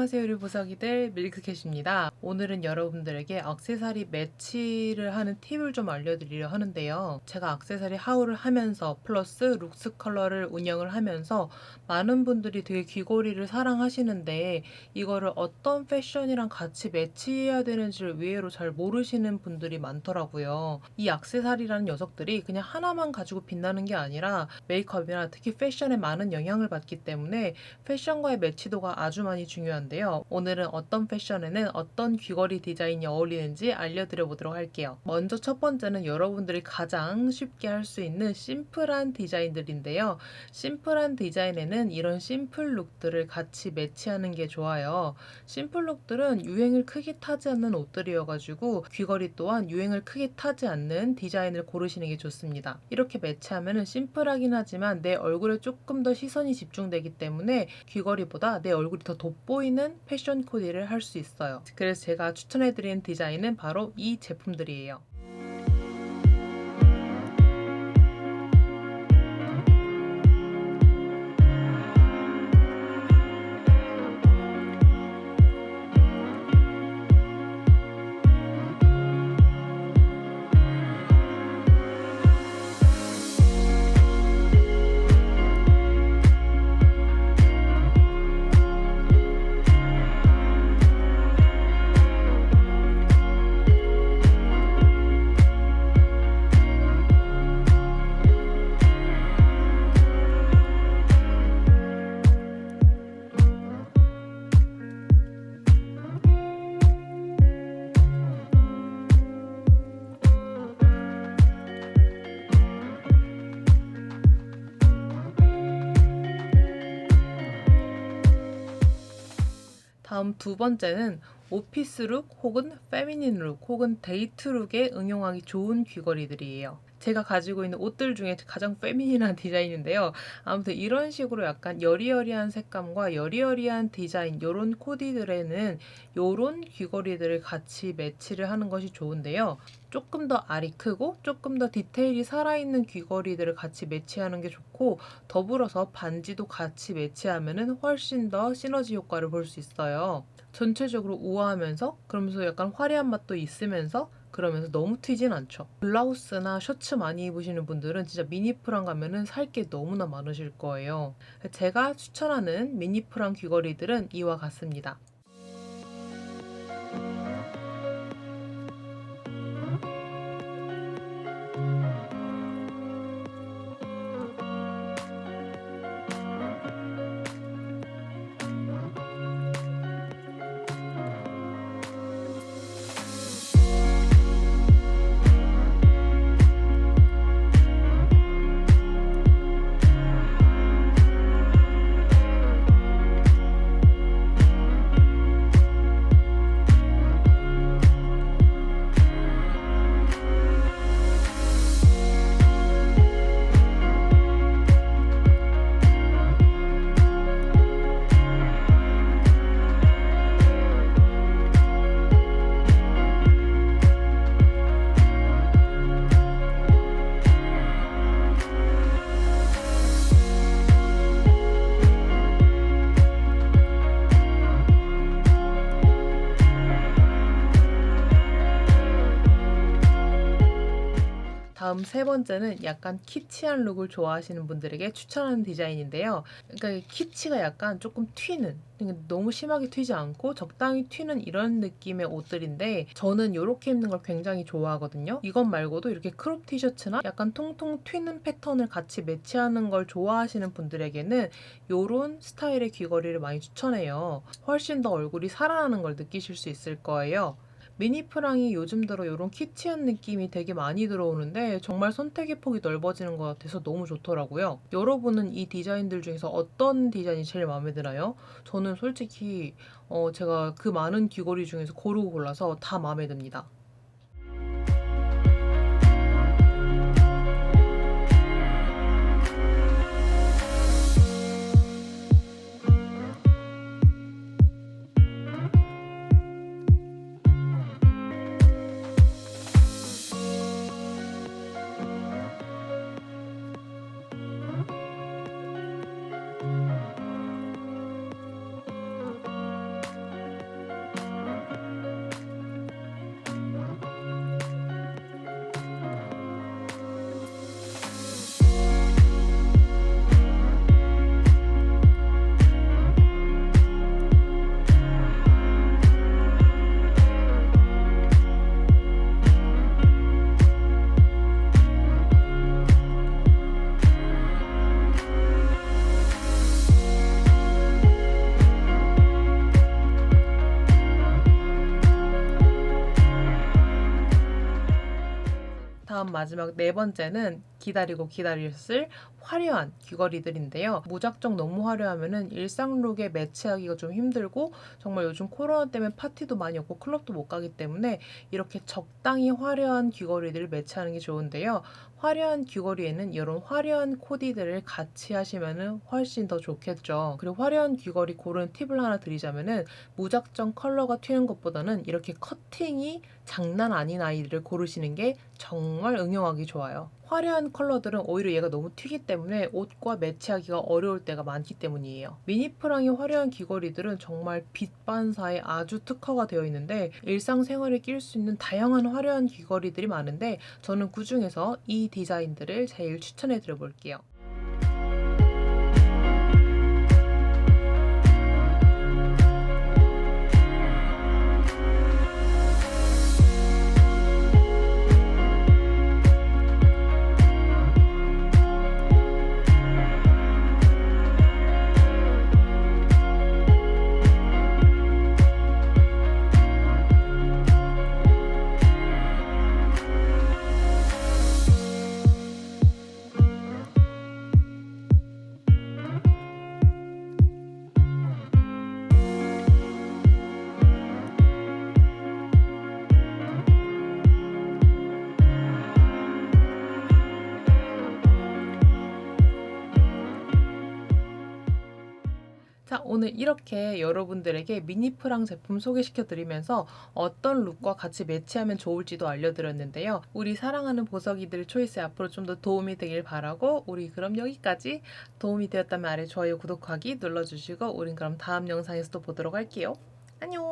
안녕하세요 우리 보석이들 밀크캣입니다. 오늘은 여러분들에게 액세서리 매치를 하는 팁을 좀 알려드리려 하는데요. 제가 액세서리 하울을 하면서 플러스 룩스 컬러를 운영을 하면서 많은 분들이 되게 귀걸이를 사랑하시는데 이거를 어떤 패션이랑 같이 매치해야 되는지를 의외로 잘 모르시는 분들이 많더라고요. 이 액세서리라는 녀석들이 그냥 하나만 가지고 빛나는 게 아니라 메이크업이나 특히 패션에 많은 영향을 받기 때문에 패션과의 매치도가 아주 많이 중요한데 요. 오늘은 어떤 패션에는 어떤 귀걸이 디자인이 어울리는지 알려드려 보도록 할게요. 먼저 첫 번째는 여러분들이 가장 쉽게 할 수 있는 심플한 디자인들인데요. 심플한 디자인에는 이런 심플 룩들을 같이 매치하는 게 좋아요. 심플 룩들은 유행을 크게 타지 않는 옷들이어가지고 귀걸이 또한 유행을 크게 타지 않는 디자인을 고르시는 게 좋습니다. 이렇게 매치하면 심플하긴 하지만 내 얼굴에 조금 더 시선이 집중되기 때문에 귀걸이보다 내 얼굴이 더 돋보이는 패션 코디를 할 수 있어요. 그래서 제가 추천해드리는 디자인은 바로 이 제품들이에요. 다음 두 번째는 오피스룩 혹은 페미닌룩 혹은 데이트룩에 응용하기 좋은 귀걸이들이에요. 제가 가지고 있는 옷들 중에 가장 페미닌한 디자인인데요. 아무튼 이런 식으로 약간 여리여리한 색감과 여리여리한 디자인 이런 코디들에는 이런 귀걸이들을 같이 매치를 하는 것이 좋은데요. 조금 더 알이 크고 조금 더 디테일이 살아있는 귀걸이들을 같이 매치하는 게 좋고 더불어서 반지도 같이 매치하면 훨씬 더 시너지 효과를 볼 수 있어요. 전체적으로 우아하면서 그러면서 약간 화려한 맛도 있으면서 그러면서 너무 튀진 않죠. 블라우스나 셔츠 많이 입으시는 분들은 진짜 미니프랑 가면은 살 게 너무나 많으실 거예요. 제가 추천하는 미니프랑 귀걸이들은 이와 같습니다. 다음 세 번째는 약간 키치한 룩을 좋아하시는 분들에게 추천하는 디자인인데요. 그러니까 키치가 약간 조금 튀는, 그러니까 너무 심하게 튀지 않고 적당히 튀는 이런 느낌의 옷들인데 저는 이렇게 입는 걸 굉장히 좋아하거든요. 이것 말고도 이렇게 크롭 티셔츠나 약간 통통 튀는 패턴을 같이 매치하는 걸 좋아하시는 분들에게는 이런 스타일의 귀걸이를 많이 추천해요. 훨씬 더 얼굴이 살아나는 걸 느끼실 수 있을 거예요. 미니프랑이 요즘 들어 이런 키치한 느낌이 되게 많이 들어오는데 정말 선택의 폭이 넓어지는 것 같아서 너무 좋더라고요. 여러분은 이 디자인들 중에서 어떤 디자인이 제일 마음에 드나요? 저는 솔직히 어 제가 그 많은 귀걸이 중에서 고르고 골라서 다 마음에 듭니다. 다음 마지막 네 번째는 기다리고 기다렸을 화려한 귀걸이들인데요. 무작정 너무 화려하면은 일상룩에 매치하기가 좀 힘들고 정말 요즘 코로나 때문에 파티도 많이 없고 클럽도 못 가기 때문에 이렇게 적당히 화려한 귀걸이들을 매치하는 게 좋은데요. 화려한 귀걸이에는 이런 화려한 코디들을 같이 하시면은 훨씬 더 좋겠죠. 그리고 화려한 귀걸이 고르는 팁을 하나 드리자면은 무작정 컬러가 튀는 것보다는 이렇게 커팅이 장난 아닌 아이들을 고르시는 게 정말 응용하기 좋아요. 화려한 컬러들은 오히려 얘가 너무 튀기 때문에 옷과 매치하기가 어려울 때가 많기 때문이에요. 미니프랑의 화려한 귀걸이들은 정말 빛 반사에 아주 특화가 되어 있는데 일상생활에 낄 수 있는 다양한 화려한 귀걸이들이 많은데 저는 그 중에서 이 디자인들을 제일 추천해 드려 볼게요. 자, 오늘 이렇게 여러분들에게 미니프랑 제품 소개시켜 드리면서 어떤 룩과 같이 매치하면 좋을지도 알려드렸는데요. 우리 사랑하는 보석이들 초이스 앞으로 좀 더 도움이 되길 바라고 우리 그럼 여기까지 도움이 되었다면 아래 좋아요 구독하기 눌러주시고 우린 그럼 다음 영상에서 또 보도록 할게요. 안녕!